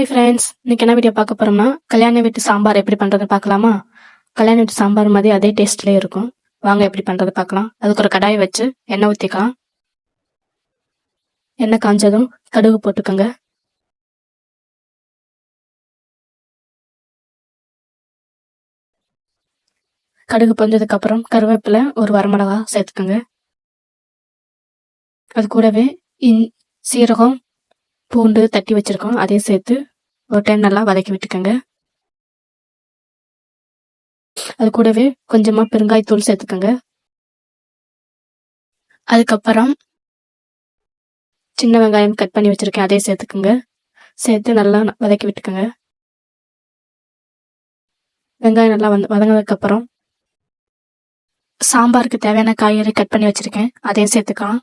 Hi friends இன்னைக்கு என்ன video பார்க்க போறோம்னா கல்யாண வீட்டு சாம்பார் எப்படி பண்றது பார்க்கலாமா? கல்யாண வீட்டு சாம்பார் மாதிரி அதே டேஸ்ட்லயே இருக்கும். வாங்க எப்படி பண்றது பார்க்கலாம். அதுக்கு ஒரு கடாயை வச்சு எண்ணெய் ஊற்றிக்கலாம் எண்ணெய் காஞ்சதும் கடுகு போட்டுக்கோங்க. கடுகு பொஞ்சதுக்கு அப்புறம் கருவேப்பிலை ஒரு வரமிளகா சேர்த்துக்கோங்க. அது கூடவே இன் சீரகம் பூண்டு தட்டி வச்சிருக்கோம். அதையும் சேர்த்து ஒரு டைம் நல்லா வதக்கி விட்டுக்கோங்க. அது கூடவே கொஞ்சமா பெருங்காயத்தூள் சேர்த்துக்கோங்க. அதுக்கப்புறம் சின்ன வெங்காயம் கட் பண்ணி வச்சிருக்கேன் அதையும் சேர்த்துக்கோங்க. சேர்த்து நல்லா வதக்கி விட்டுக்கோங்க. வெங்காயம் நல்லா வந்து வதங்கினதுக்கப்புறம் சாம்பாருக்கு தேவையான காய்கறி கட் பண்ணி வச்சிருக்கேன் அதையும் சேர்த்துக்கலாம்.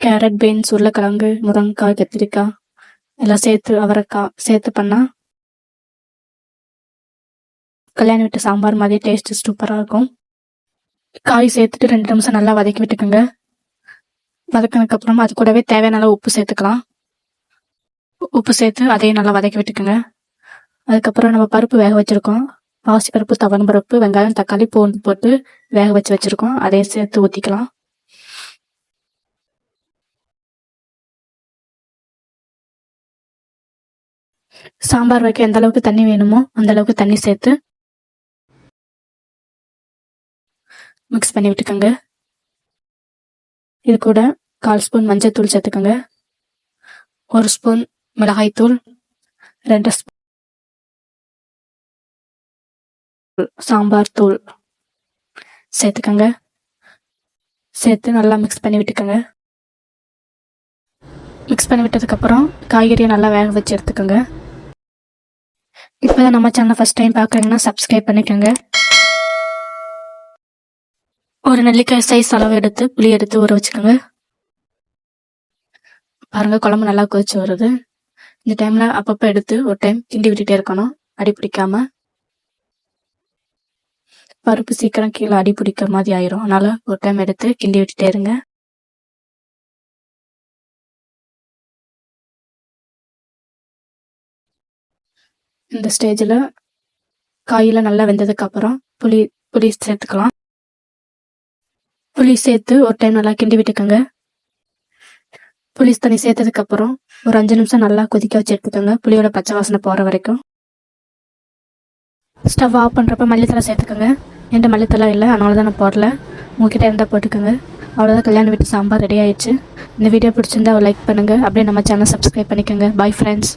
கேரட் பீன்ஸ் உருளைக்கிழங்கு முருங்கைக்காய் கத்திரிக்காய். எல்லாம் சேர்த்து அவரைக்காய் சேர்த்து பண்ணால் கல்யாண விட்டு சாம்பார் மாதிரி டேஸ்ட் சூப்பராக இருக்கும். காய் சேர்த்துட்டு ரெண்டு நிமிஷம் நல்லா வதக்கி விட்டுக்கோங்க. வதக்கினதுக்கப்புறமா அது கூடவே தேவையான அளவு உப்பு சேர்த்துக்கலாம். உப்பு சேர்த்து அதையும் நல்லா வதக்கி விட்டுக்கோங்க. அதுக்கப்புறம் நம்ம பருப்பு வேக வச்சுருக்கோம். பாசி பருப்பு தவன் பருப்பு வெங்காயம் தக்காளி பூண்டு போட்டு வேக வச்சு வச்சுருக்கோம். அதையும் சேர்த்து ஊற்றிக்கலாம் சாம்பார் வைக்க எந்த அளவுக்கு தண்ணி வேணுமோ அந்த அளவுக்கு தண்ணி சேர்த்து மிக்ஸ் பண்ணி விட்டுக்கோங்க. இது கூட கால் ஸ்பூன் மஞ்சள் தூள் சேர்த்துக்கோங்க. ஒரு ஸ்பூன் மிளகாய் தூள் ரெண்டு ஸ்பூன் சாம்பார் தூள் சேர்த்துக்கோங்க. சேர்த்து நல்லா மிக்ஸ் பண்ணி விட்டுக்கோங்க. மிக்ஸ் பண்ணி விட்டதுக்கப்புறம் காய்கறியை நல்லா வேக வச்சு எடுத்துக்கோங்க. இப்போதான் நம்ம சேனல் ஃபர்ஸ்ட் டைம் பார்க்குறீங்கன்னா சப்ஸ்கிரைப் பண்ணிக்கோங்க. ஒரு நெல்லிக்காய் சைஸ் அளவு எடுத்து புளி எடுத்து ஊற வச்சுக்கோங்க. பாருங்க குழம்பு நல்லா கொதிச்சு வருது. இந்த டைமில் அப்பப்போ எடுத்து ஒரு டைம் கிண்டி விட்டுட்டே இருக்கணும். அடி பிடிக்காம. பருப்பு சீக்கிரம் கீழே அடி பிடிக்கிற மாதிரி ஆயிரும். அதனால ஒரு டைம் எடுத்து கிண்டி விட்டுட்டே இருங்க. இந்த ஸ்டேஜில் காயெல்லாம் நல்லா வெந்ததுக்கு அப்புறம் புளி புளி சேர்த்துக்கலாம். புளி சேர்த்து ஒரு டைம் நல்லா கிண்டி விட்டுக்கோங்க. புளி தண்ணி சேர்த்ததுக்கு அப்புறம் ஒரு அஞ்சு நிமிஷம் நல்லா கொதிக்க வச்சு எடுத்துக்கோங்க. புளியோட பச்சை வாசனை போகிற வரைக்கும். ஸ்டவ் ஆஃப் பண்ணுறப்ப மல்லித்தலை சேர்த்துக்கோங்க. எந்த மல்லித்தலை இல்லை அதனால தான் நான் போடல. உங்ககிட்ட இருந்தால் போட்டுக்கோங்க. அவ்வளோதான் கல்யாண வீட்டு சாம்பார் ரெடி ஆயிடுச்சு. இந்த வீடியோ பிடிச்சிருந்தா லைக் பண்ணுங்கள் அப்படியே நம்ம சேனல் சப்ஸ்கிரைப் பண்ணிக்கோங்க. Bye friends